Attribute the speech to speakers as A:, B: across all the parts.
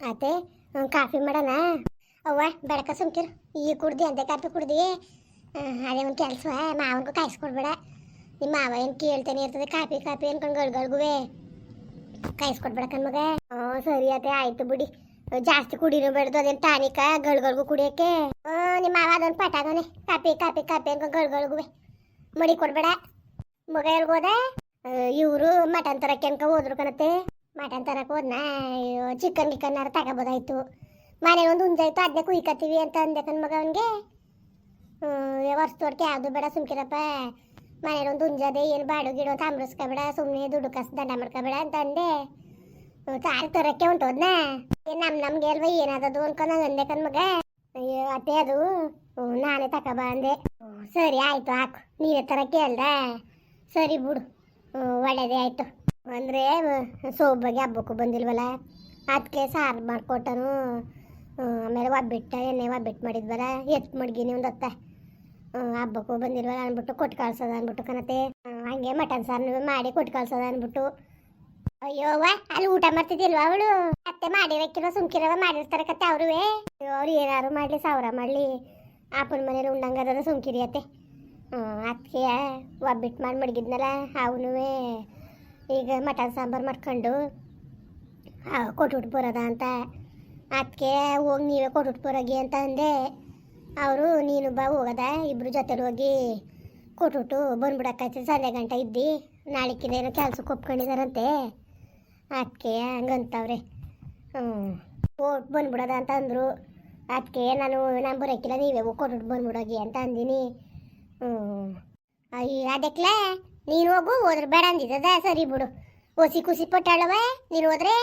A: ಹ್ಮ್, coffee ಮಾಡೋಣ. ಅವ್ವ ಬೆಳಕ ಸುಮ್ಕಿರು. ಈಗ ಕುಡ್ದಿ ಅಂತ ಕಾಫಿ ಕುಡ್ದಿ. ಅದೇ ಒಂದು ಕೆಲಸ ಮಾವನ್ಗೂ ಕಾಯಿಸ್ಕೊಡ್ಬೇಡ. ನಿಮ್ಮ ಮಾವ ಏನು ಕೇಳ್ತಾನೆ ಇರ್ತದೆ ಕಾಫಿ ಕಾಫಿ ಅನ್ಕೊಂಡು ಗಳ್ಗಳ್ಗುವೆ ಕಾಯಿಸ್ಕೊಡ್ಬೇಡ ಕಣ್ಮಗ ಹ್ಞೂ ಸರಿ ಅದೇ ಆಯ್ತು ಬಿಡಿ. ಜಾಸ್ತಿ ಕುಡಿನೂ ಬೇಡ್ದು ಅದೇನು ಟಾನಿಕ ಗಳ್ಗಳ್ಗು ಕುಡಿಯೋಕ್ಕೆ. ಹ್ಞೂ ನಿಮ್ಮ ಮಾವ ಅದೊಂದು ಪಟಾಗನೆ. ಕಾಫಿ ಕಾಫಿ ಕಾಫಿ ಅನ್ಕೊಂಡು ಗಳ್ಗಳ್ಗುವೆ ಮಡಿ ಕೊಡ್ಬೇಡ. ಮಗ ಎಲ್ಗೋದ? ಇವರು ಮಟನ್ ತರಕ್ಕೆ ಅನ್ಕ ಹೋದ್ರು ಕಣತ್ತೆ. ಮಟನ್ ತರಕ್ಕೆ ಹೋದ್ನ? ಅಯ್ಯೋ ಚಿಕನ್ ಗಿಕನ್ನಾರ ತಗೋಬೋದಾಯ್ತು. ಮನೆ ಒಂದು ಉಂಜಾಯ್ತು ಅದನ್ನೇ ಕುಯ್ಕತ್ತೀವಿ ಅಂತ ಅಂದೆ ಕಣ್ ಮಗ ಅವನಿಗೆ. ವರ್ಷ ತೋರ್ಕೆ ಯಾವುದು ಬೇಡ ಸುಮ್ಕಿರಪ್ಪ. ಮನೇಲಿ ಒಂದು ಹುಂಜದೆ ಏನು ಬಾಡು ಗಿಡ ಅಂತ ಅಮೃಸ್ಕೋಬೇಡ ಸುಮ್ಮನೆ ದುಡ್ಡು ಕಸ ದಂಡ ಮಾಡ್ಕೊಬೇಡ ಅಂತ ಅಂದೆ. ಸಾರಿ ತರಕ್ಕೆ ಹೊಂಟೋದ್ನ ಏನ್ ನಮ್ ನಮ್ಗೆ ಅಲ್ವಾ ಏನಾದದು ಅನ್ಕೊಂಡು ಅಂದೆ ಕಣ್ ಮಗ. ಅಯ್ಯೋ, ಅತ್ತೆ ಅದು. ನಾನೇ ಬಾ ಅಂದೆ. ಸರಿ, ಆಯ್ತು, ಹಾಕು. ನೀನೇ ತರಕ್ಕೆ ಅಲ್ದ ಸರಿ ಬಿಡು. ಒಳ್ಳೇದೇ, ಆಯ್ತು. ಅಂದರೆ ಸೋಬಾಗಿ ಹಬ್ಬಕ್ಕೂ ಬಂದಿಲ್ವಲ್ಲ? ಅದಕ್ಕೆ ಸಾರು ಮಾಡಿಕೊಟ್ಟನು. ಆಮೇಲೆ ಒಬ್ಬಿಟ್ಟ, ಎಣ್ಣೆ ಒಬ್ಬಿಟ್ಟು ಮಾಡಿದ್ವಲ್ಲ? ಎತ್ತು ಮಡ್ಗಿನಿ ಒಂದು ಹೊತ್ತ. ಹಬ್ಬಕ್ಕೂ ಬಂದಿಲ್ವಲ್ಲ ಅಂದ್ಬಿಟ್ಟು ಕೊಟ್ಟು ಕಳ್ಸೋದ ಅಂದ್ಬಿಟ್ಟು ಕಣತೆ. ಹಂಗೆ ಮಟನ್ ಸಾರು ಮಾಡಿ ಕೊಟ್ಟು ಕಳ್ಸೋದ ಅಂದ್ಬಿಟ್ಟು. ಅಯ್ಯೋ ಅಲ್ಲಿ ಊಟ ಮಾಡ್ತಿದ್ದಿಲ್ವಾ ಅವಳು? ಅತ್ತೆ ಮಾಡಿರಕ್ಕಿರೋ ಸುಮ್ಕಿರವ ಮಾಡಿರ್ತಾರೆ ಕತ್ತೆ ಅವ್ರುವೆ. ಅವ್ರು ಏನಾರು ಮಾಡಲಿ, ಸಾವಿರ ಮಾಡಲಿ. ಅಪ್ಪನ ಮನೇಲಿ ಉಂಡಂಗದ ಸುಮ್ಕಿರಿ ಅತ್ತೆ. ಅದಕ್ಕೆ ಒಬ್ಬಿಟ್ಟು ಮಾಡಿ ಮಡಗಿದ್ನಲ್ಲ ಅವನು ಈಗ ಮಟನ್ ಸಾಂಬಾರು ಮಾಡ್ಕೊಂಡು ಕೊಟ್ಬಿಟ್ಟು ಬರೋದ ಅಂತ. ಅದಕ್ಕೆ ಹೋಗಿ ನೀವೇ ಕೊಟ್ಬಿಟ್ಟು ಬರೋಗಿ ಅಂತ ಅಂದೆ. ಅವರು, ನೀನು ಬಾ ಹೋಗದ ಇಬ್ಬರು ಜೊತೆಲಿ ಹೋಗಿ ಕೊಟ್ಬಿಟ್ಟು ಬಂದ್ಬಿಡಕ್ಕಾಯ್ತದೆ ಸಂಜೆ ಗಂಟೆ ಇದ್ದಿ ಏನೋ ಕೆಲ್ಸಕ್ಕೆ ಒಪ್ಕೊಂಡಿದಾರಂತೆ. ಅದಕ್ಕೆ ಹಂಗಂತವ್ರೆ. ಹ್ಞೂ ಕೊಟ್ಟು ಬಂದ್ಬಿಡೋದ ಅಂತ ಅಂದರು. ಅದಕ್ಕೆ ನಾನು ನಾನು ಬರೋಕ್ಕಿಲ್ಲ ನೀವೇ ಕೊಟ್ಬಿಟ್ಟು ಬಂದ್ಬಿಡೋಗಿ ಅಂತ ಅಂದಿನಿ. ಹ್ಞೂ ಅಯ್ಯ ಅದಕ್ಕೆ ನೀನು ಹೋಗು, ಹೋದ್ರೆ ಬೇಡ ಅಂದಿದ್ದದ ಸರಿ ಬಿಡು. ಓಸಿ ಖುಷಿ ಪಟ್ಟಾಳವ ನೀನು ಹೋದ್ರೆ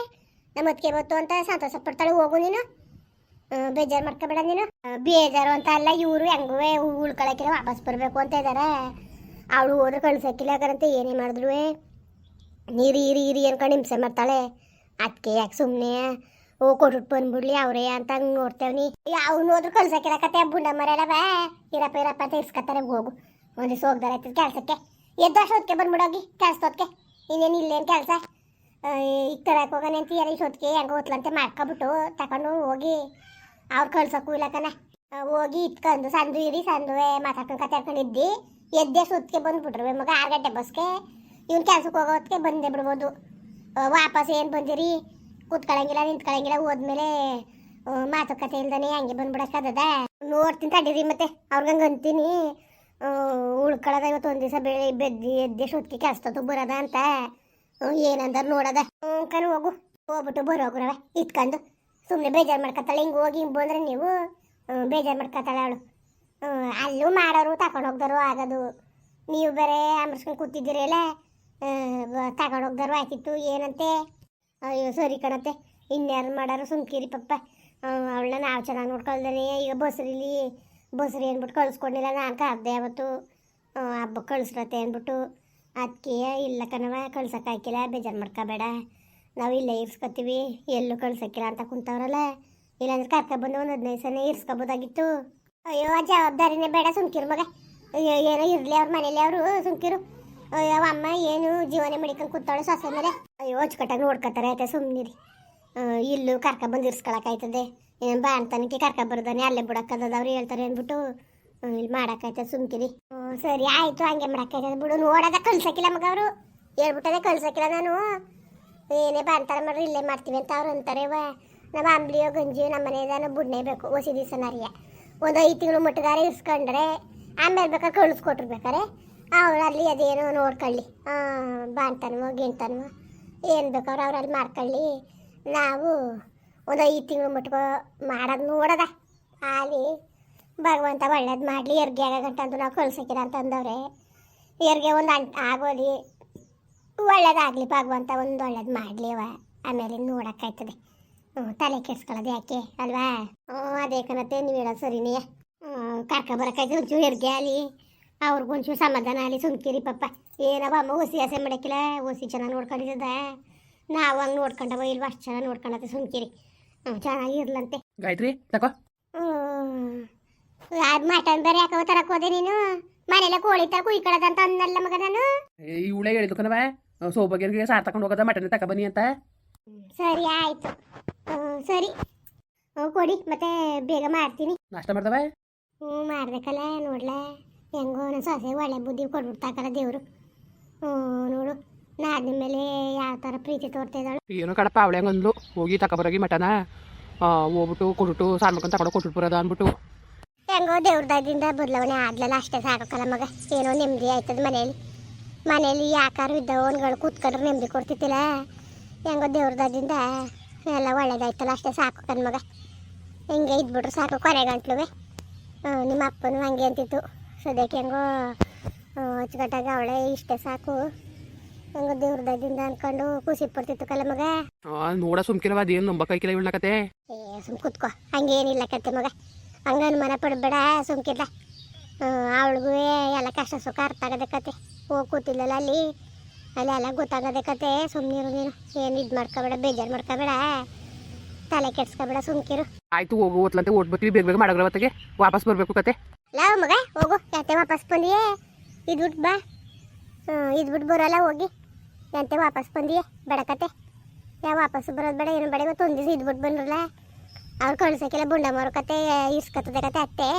A: ನಮ್ಮ ಅದಕ್ಕೆ ಬತ್ತು ಅಂತ ಸಂತೋಷ ಪಡ್ತಾಳೆ, ಹೋಗು ನೀನು. ಬೇಜಾರು ಮಾಡ್ಕೊಬೇಡ ನೀನು. ಬೇಜಾರು ಅಂತ ಅಲ್ಲ, ಇವರು ಹೆಂಗುವೆ ಉಳ್ಕೊಳಕ್ಕಿಲ್ಲ ವಾಪಸ್ ಬರಬೇಕು ಅಂತ ಇದ್ದಾರೆ ಅವಳು ಹೋದ್ರೆ ಕಳ್ಸಕ್ಕಿಲ್ಲ ಯಾಕಂತ ಏನೇ ಮಾಡಿದ್ರು ನೀರು, ಇರಿ ಇರಿ ಅನ್ಕೊಂಡು ಹಿಂಸೆ ಮಾಡ್ತಾಳೆ. ಅದಕ್ಕೆ ಯಾಕೆ ಸುಮ್ಮನೆ ಓ ಕೊಟ್ಬಿಟ್ಟು ಬಂದ್ಬಿಡ್ಲಿ, ಅವರೇ ಅಂತ ಹಂಗೆ ನೋಡ್ತೇವ್ನಿ ಅವ್ನು ಹೋದ್ರು ಕಳ್ಸಕ್ಕಿಲ್ಲ ಕತೆ, ಬುಂಡ ಮರ ಇರಪ್ಪ ಇರಪ್ಪ ಅಂತ ಇಸ್ಕೊತಾರೆ ಹೋಗು. ಒಂದು ಹೋಗ್ದಾರ ಕೆಲಸಕ್ಕೆ. ಎದ್ದು ಅಷ್ಟೊತ್ತಿಗೆ ಬಂದ್ಬಿಡೋಗಿ ಕೆಲ್ಸದೊತ್ತಿಗೆ ಇನ್ನೇನು ಇಲ್ಲೇನು ಕೆಲಸ? ಈಗ ತರಕ್ಕೆ ಹೋಗೋಣ ಅಂತ ಯಾರು ಇಷ್ಟೊತ್ತಿಗೆ ಹೆಂಗೆ ಓದ್ಲಂತೆ ಮಾಡ್ಕೊಬಿಟ್ಟು ತಗೊಂಡು ಹೋಗಿ, ಅವ್ರು ಕಳ್ಸೋಕ್ಕೂ ಇಲ್ಲ ಹೋಗಿ ಇಟ್ಕೊಂಡು ಸಂದು ಇರಿ, ಸಂದುವೆ ಮಾತಾಡ್ಕೊಂಡು ಕತ್ತಾಡ್ಕೊಂಡಿದ್ದಿ ಎದ್ದೆ ಸುತ್ತಿಗೆ ಬಂದ್ಬಿಟ್ರು ಮಗ, ಆರು ಗಂಟೆ ಬಸ್ಗೆ. ಇವ್ನು ಕೆಲ್ಸಕ್ಕೆ ಹೋಗೋ ಹೊತ್ತಿಗೆ ಬಂದೇ ಬಿಡ್ಬೋದು. ವಾಪಸ್ ಏನು ಬಂದಿರಿ? ಕೂತ್ಕೊಳ್ಳಂಗಿಲ್ಲ ನಿಂತ್ಕೊಳಂಗಿಲ್ಲ, ಹೋದ್ಮೇಲೆ ಮಾತುಕತೆ ಇಲ್ದಾನೆ ಹಂಗೆ ಬಂದ್ಬಿಡಕ್ಕದ ನೋಡ್ತೀನಿ ತಡೀರಿ ಮತ್ತೆ ಅವ್ರಿಗಂಗೆ ಅಂತೀನಿ. ಉಳ್ಕೊಳ್ಳೋದ ಇವತ್ತು ಒಂದು ದಿವಸ ಬೆಳೆ ಬೆದ್ದಿ ಎದ್ದೆ ಸುತ್ತಿಗೆ ಕಸ್ತತು ಬರೋದ ಅಂತ. ಏನಂತ ನೋಡದ. ಕಣ್ ಹೋಗು. ಹೋಗ್ಬಿಟ್ಟು ಬರೋಗ್ರವ ಇಟ್ಕೊಂಡು ಸುಮ್ಮನೆ ಬೇಜಾರು ಮಾಡ್ಕೊತಾಳೆ ಹಿಂಗೆ ಹೋಗಿ ಹಿಂಗೆ ಬಂದ್ರೆ ನೀವು. ಬೇಜಾರು ಮಾಡ್ಕೊತಾಳೆ ಅವಳು. ಅಲ್ಲೂ ಮಾಡೋರು ತಗೊಂಡು ಹೋಗ್ದಾರು ಆಗೋದು. ನೀವು ಬೇರೆ ಅಮರ್ಸ್ಕೊಂಡು ಕೂತಿದ್ದೀರಲ್ಲ. ತಗೊಂಡು ಹೋಗ್ದಾರು ಆಯ್ತಿತ್ತು, ಏನಂತೆ? ಅಯ್ಯೋ, ಸರಿ ಕಣತ್ತೆ. ಇನ್ಯಾರು ಮಾಡಾರು ಸುಮ್ಕಿರಿ ಪಪ್ಪ. ಅವಳನ್ನ ನಾವು ಚೆನ್ನಾಗಿ ನೋಡ್ಕೊಳ್ದಾನೆ. ಈಗ ಬಸ್ರಿಲಿ ಬಸ್ರಿ ಅಂದ್ಬಿಟ್ಟು ಕಳಿಸ್ಕೊಂಡಿಲ್ಲ. ನಾನು ಕಾದ್ದೆ ಅವತ್ತು. ಹಬ್ಬಕ್ಕೆ ಕಳಿಸ್ರತ್ತೆ ಅಂದ್ಬಿಟ್ಟು ಅದಕ್ಕೆ ಇಲ್ಲ ಕಣವ ಕಳ್ಸೋಕ್ಕಾಗಿಲ್ಲ ಬೇಜಾರು ಮಾಡ್ಕೋಬೇಡ. ನಾವು ಇಲ್ಲೇ ಇರ್ಸ್ಕೊತೀವಿ, ಎಲ್ಲೂ ಕಳ್ಸೋಕ್ಕಿಲ್ಲ ಅಂತ ಕುಂತವ್ರಲ್ಲ. ಇಲ್ಲಾಂದ್ರೆ ಕರ್ಕೊಬಂದು ಒಂದು ಹದಿನೈದು ಸಲ ಇರ್ಸ್ಕೊಬೋದಾಗಿತ್ತು. ಅಯ್ಯೋ ಜವಾಬ್ದಾರಿನೇ ಬೇಡ ಸುಮ್ಕಿರು ಮಗ. ಅಯ್ಯೋ, ಏನೋ ಇರಲಿ ಅವ್ರ ಮನೇಲಿ ಅವರು, ಸುಮ್ಕಿರು. ಅಯ್ಯೋ ಅಮ್ಮ ಏನು ಜೀವನ ಮಡಿಕೊಂಡು ಕೂತಾಳೆ ಸೊಸೆ ಮೇಲೆ. ಅಯ್ಯೋ, ಅಚ್ಚುಕಟ್ಟಾಗಿ ನೋಡ್ಕೊತಾರೆ ಆಯ್ತಾ ಸುಮ್ಮನಿರಿ ಇಲ್ಲೂ ಕರ್ಕೊಬಂದು ಇರ್ಸ್ಕೊಳಕ್ಕಾಯ್ತದೆ ಏನು ಬಾ ಅಂತನಕ್ಕೆ ಕರ್ಕೊಬರ್ದಾನೆ, ಅಲ್ಲೇ ಬಿಡಕ್ಕದ ಅವ್ರು ಹೇಳ್ತಾರೆ ಅಂದ್ಬಿಟ್ಟು ಇಲ್ಲಿ ಮಾಡೋಕ್ಕಾಯ್ತದೆ ಸುಮ್ಕಿರಿ. ಸರಿ, ಆಯಿತು, ಹಂಗೆ ಮಾಡಕ್ಕಾಯ್ತದೆ ಬಿಡು, ನೋಡೋದ ಕಳ್ಸಕ್ಕಿಲ್ಲ ಮಗ ಅವರು. ಹೇಳ್ಬಿಟ್ಟದೆ ಕಳ್ಸಕ್ಕಿಲ್ಲ ನಾನು. ಏನೇ ಬಂತಾರ ಮಾಡ್ರಿ, ಇಲ್ಲೇ ಮಾಡ್ತೀವಿ ಅಂತ ಅವ್ರು ಅಂತಾರೆ. ವ, ನಮ್ಮ ಅಂಬ್ಲಿಯೋ, ಗಂಜಿಯೋ, ನಮ್ಮ ಮನೆಯದಾನ ಬುಡ್ನೇ ಬೇಕು ಹೊಸಿ ದಿವಸ ನರಿಯ. ಒಂದು ಐದು ತಿಂಗಳು ಮುಟ್ಟದಾರೆ, ಇಸ್ಕೊಂಡ್ರೆ, ಆಮೇಲೆ ಬೇಕಾದ್ರೆ ಕಳಿಸ್ಕೊಟ್ಟಿರ್ಬೇಕಾರೆ ಅವ್ರು ಅಲ್ಲಿ ಅದೇನೋ ನೋಡ್ಕೊಳ್ಳಿ. ಬಾಂತನವೋ ಗಿಂತನವೋ ಏನು ಬೇಕಾದ್ರೆ ಅವ್ರಲ್ಲಿ ಮಾಡ್ಕೊಳ್ಳಿ ನಾವು ಒಂದು ಐದು ತಿಂಗಳು ಮುಟ್ಕೋ, ಮಾಡೋದು ನೋಡದ. ಅಲ್ಲಿ ಭಗವಂತ ಒಳ್ಳೇದು ಮಾಡಲಿ ಎರ್ಗೆ ಆಗಂತ ಅಂದ್ರೆ ನಾವು ಕಳ್ಸಕ್ಕಿರ ಅಂತಂದವ್ರೆ ಎರ್ಗೆ ಒಂದು ಅಂಟ್ ಆಗೋದಿ ಒಳ್ಳೇದಾಗಲಿ ಭಗವಂತ, ಒಂದು ಒಳ್ಳೇದು ಮಾಡಲಿ ಅವ ಆಮೇಲೆ ನೋಡೋಕ್ಕಾಯ್ತದೆ. ಹ್ಞೂ ತಲೆ ಕೆಡ್ಸ್ಕೊಳ್ಳೋದು ಯಾಕೆ, ಅಲ್ವಾ? ಹ್ಞೂ ಅದೇ ಕಣತ್ತೆ, ನೀವು ಹೇಳೋದು ಸರಿನೇ. ಕರ್ಕೊಬರಕ್ಕಾಯ್ತು ಒಂಚೂರು ಹೆರಿಗೆ ಅಲ್ಲಿ ಅವ್ರಿಗೊಂಚೂರು ಸಮಾಧಾನ ಆಗಲಿ, ಸುಮ್ಕಿರಿ ಪಪ್ಪ ಏನವ ಅಮ್ಮ ಹುಸಿ ಆಸೆ ಮಾಡಕ್ಕಿಲ್ಲ? ಹುಸಿ ಚೆನ್ನಾಗಿ ನೋಡ್ಕೊಂಡಿದ್ದದ? ನಾವು ಹಂಗೆ ನೋಡ್ಕೊಂಡವ ಇಲ್ವಾ? ಅಷ್ಟು ಚೆನ್ನಾಗಿ ನೋಡ್ಕೊಂಡತ್ತೆ, ಸುಮ್ಕಿರಿ. ಹ್ಞೂ ಚೆನ್ನಾಗಿರ್ಲಂತೆ
B: ಗಾಯತ್ರಿ, ತಕೋ.
A: ಅದು ಮಟನ್ ಬೇರೆ ಯಾಕವ ತರಕ್ ಹೋದೆ ನೀನು? ಮನೆಯಲ್ಲ ಕೋಳಿ ತರ ಕುಯ್ಕೊಳ್ಳೋದಂತ ಅನ್ನಲ್ಲ ಮಗ ನಾನು.
B: ಇವಳೆ ಹೇಳಿದ್ದು ಕಣವ ಸೋಬಗಿರ್ಗೆ ಸಾರ್ ತಕೊಂಡು ಹೋಗೋದ ಮಟನ್ ತಕ ಬನ್ನಿ ಅಂತ.
A: ಸರಿ ಆಯ್ತು. ಸರಿ. ಕೊಡಿ ಮತ್ತೆ ಬೇಗ ಮಾಡ್ತೀನಿ.
B: ನಾಷ್ಟ ಮಾಡ್ದವೆ?
A: ಹ್ಞೂ ಮಾಡ್ಬೇಕಲ್ಲ ನೋಡ್ಲ. ಹೆಂಗೋ ನನ್ನ ಸೊಸೆ ಒಳ್ಳೆ ಬುದ್ಧಿ ಕೊಟ್ಬಿಡ್ತಾಕಲ್ಲ ದೇವರು. ಹ್ಞೂ ನೋಡು. ನಾದಿನ ಮೇಲೆ ಯಾವ ಥರ ಪ್ರೀತಿ ತೋರ್ತಾ ಇದ್ದಾಳು.
B: ಏನೋ ಕಡಪ ಅವಳೆ ಹಂಗಂದ್ಲು. ಹೋಗಿ ತಗೊಬರೋಗಿ ಮಟನ. ಹೋಗ್ಬಿಟ್ಟು ಕೊಟ್ಬಿಟ್ಟು ಸಾರು ತಕೊಂಡು ತಗೊಂಡು ಕೊಟ್ಬಿಟ್ಟು ಬರೋದ ಅಂದ್ಬಿಟ್ಟು.
A: ಹೆಂಗೋ ದೇವ್ರದಾದಿಂದ ಬದಲಾವಣೆ ಆದ್ಲಲ್ಲ ಅಷ್ಟೇ ಸಾಕಲ್ಲ ಮಗ. ಏನೋ ನೆಮ್ಮದಿ ಆಯ್ತದ ಮನೇಲಿ. ಮನೇಲಿ ಯಾಕಾರು ಇದ್ದವನ್ಗಳು ಕೂತ್ಕೊಂಡ್ರೆ ನೆಮ್ಮದಿ ಕೊಡ್ತಿತ್ತಿಲ್ಲ ಹೆಂಗೋ ದೇವ್ರದಾದಿಂದ ಎಲ್ಲ ಒಳ್ಳೇದಾಯ್ತಲ್ಲ. ಅಷ್ಟೇ ಸಾಕು ಕಣ್ ಮಗ. ಹಿಂಗೆ ಇದ್ಬಿಟ್ರು ಸಾಕು ಕೊರೆ ಗಂಟ್ಲುವೆ. ನಿಮ್ಮ ಅಪ್ಪನೂ ಹಂಗೆ ಅಂತಿತ್ತು. ಸದ್ಯಕ್ಕೆ ಹೆಂಗೋ ಅಚ್ಚುಕಟ್ಟಾಗಿ ಅವಳೆ ಇಷ್ಟೇ ಸಾಕು. ಹೆಂಗೋ ದೇವ್ರದಾದಿಂದ ಅನ್ಕೊಂಡು ಖುಷಿ ಪಡ್ತಿತ್ತು ಕಲ ಮಗ
B: ನೋಡ ಸುಮ್ಕಿರವ ಅದೇನು ನಂಬಕೈಕಿಲ್ಲ ಇವಳ ಕತೆ.
A: ಏ ಸುಮ್ ಕೂತ್ಕೋ. ಹಂಗೇನಿಲ್ಲ ಕತೆ ಮಗ. ಹಂಗ ಅನುಮಾನ ಪಡಬೇಡ ಸುಮ್ಕಿದ್ದ ಅವಳಿಗೂ ಎಲ್ಲ ಕಷ್ಟ ಸುಖ ಅರ್ಥ ಆಗದೆ ಕತೆ ಹೋಗಿ ಕೂತಿಲ್ಲಲ್ಲ ಅಲ್ಲಿ. ಅಲ್ಲಿ ಎಲ್ಲ ಗೊತ್ತಾಗದೆ ಕತೆ ಸುಮ್ಮನಿರು ನೀನು. ಏನು ಇದು ಮಾಡ್ಕೋಬೇಡ ಬೇಜಾರು ಮಾಡ್ಕೋಬೇಡ. ತಲೆ ಕೆಡ್ಸ್ಕೋಬೇಡ ಸುಮ್ಕಿರು.
B: ಆಯ್ತು ಹೋಗು ಓದ್ಲಂತೆ ಬರ್ತೀವಿ. ಬೇಗ ಬೇಗ ಮಾಡಗ್ರ ಹೊತ್ತಿಗೆ ವಾಪಸ್ ಬರಬೇಕು ಕತೆ.
A: ಲವ್ ಮಗ ಹೋಗು. ಯಾತೆ ವಾಪಸ್ ಬಂದಿಯೇ? ಇದ್ಬಿಟ್ಟು ಬಾ. ಇದ್ಬಿಟ್ಟು ಬರೋಲ್ಲ ಹೋಗಿ. ಎಂತೆ ವಾಪಸ್ ಬಂದಿಯೇ? ಬೇಡ ಕತೆ. ಯಾವ ವಾಪಸ್ ಬರೋದು ಬೇಡ ಏನು ಬೇಡ. ಇವತ್ತು ಒಂದು ದಿವಸ ಇದ್ಬಿಟ್ಟು ಬಂದ್ರಲ್ಲ. ಅವ್ರು ಕಳ್ಸೋಕ್ಕೆಲ್ಲ ಬುಂಡ ಮಾರೋ ಕತೆ ಇಸ್ಕತ್ತದೆ ಕತೆ ಅತ್ತೆ.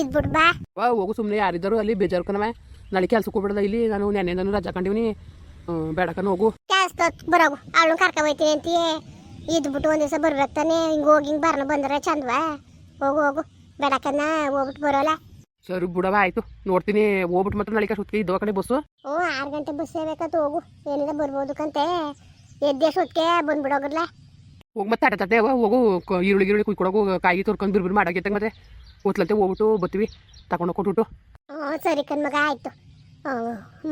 A: ಇದ್ಬಿಡು ಬಾ.
B: ವಾ ಹೋಗು ಸುಮ್ಮನೆ ಯಾರಿದ್ದರು ಅಲ್ಲಿ ಬೇಜಾರು ಕಣವ ನಾಳೆ ಕೆಲ್ಸಕ್ಕೆ ಹೋಗ್ಬಿಡದ ಇಲ್ಲಿ ನಾನು ನೆನ್ನೆ ನಾನು ರಜಾ ಕಂಡಿವ್ನಿ. ಬೇಡಕನ ಹೋಗು.
A: ಕೆಲಸ ಬರೋಗು. ಅವಳು ಕರ್ಕೊ ಹೋಯ್ತೀನಿ ಅಂತೀಯೇ. ಇದ್ಬಿಟ್ಟು ಒಂದು ದಿವಸ ಬರ್ಬೇಕು ತಾನೆ ಹಿಂಗೆ ಹೋಗಿ ಹಿಂಗೆ ಬರ್ನ ಬಂದ್ರೆ ಚಂದವಾ? ಹೋಗು ಹೋಗು. ಬೇಡಕನ್ನ ಹೋಗ್ಬಿಟ್ಟು ಬರೋಲ್ಲ.
B: ಸರಿ ಬಿಡವ ಆಯ್ತು. ನೋಡ್ತೀನಿ ಹೋಗ್ಬಿಟ್ಟು ಮತ್ತೆ ನಾಳೆ ಸುತ್ತಿ ಇದ್ದವ ಕಡೆ ಬಸ್ಸು.
A: ಓ ಆರು ಗಂಟೆ ಬಸ್ ಸೇರ್ಬೇಕಂತ ಹೋಗು. ಏನಿಲ್ಲ ಬರ್ಬೋದು ಕಂತೆ. ಎದ್ದೆ ಸುತ್ತಿಗೆ ಬಂದ್ಬಿಡೋಗಲ್ಲ
B: ಹೋಗಿ ಮತ್ತೆ ತಟ್ಟೆ ತಟ್ಟೆ ಅವ ಹೋಗು ಈರುಳ್ಳಿ ಈರುಳ್ಳಿ ಕುಯ್ಕೊಡೋಗು, ಕಾಯಿ ತೊರ್ಕೊಂಡು ಬಿರ್ಬಿರ್ ಮಾಡಾಕೈತೆ ಮತ್ತೆ ಓದ್ಲತ್ತೆ ಹೋಗ್ಬಿಟ್ಟು ಬರ್ತೀವಿ ತಗೊಂಡು ಕೊಟ್ಬಿಟ್ಟು.
A: ಹ್ಞೂ ಸರಿ ಕಣ್ಮಗ ಆಯಿತು.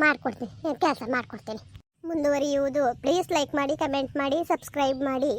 A: ಮಾಡ್ಕೊಡ್ತೀನಿ. ಕೆಲಸ ಮಾಡ್ಕೊಡ್ತೀನಿ. ಮುಂದುವರಿಯುವುದು. ಪ್ಲೀಸ್ ಲೈಕ್ ಮಾಡಿ ಕಮೆಂಟ್ ಮಾಡಿ ಸಬ್ಸ್ಕ್ರೈಬ್ ಮಾಡಿ.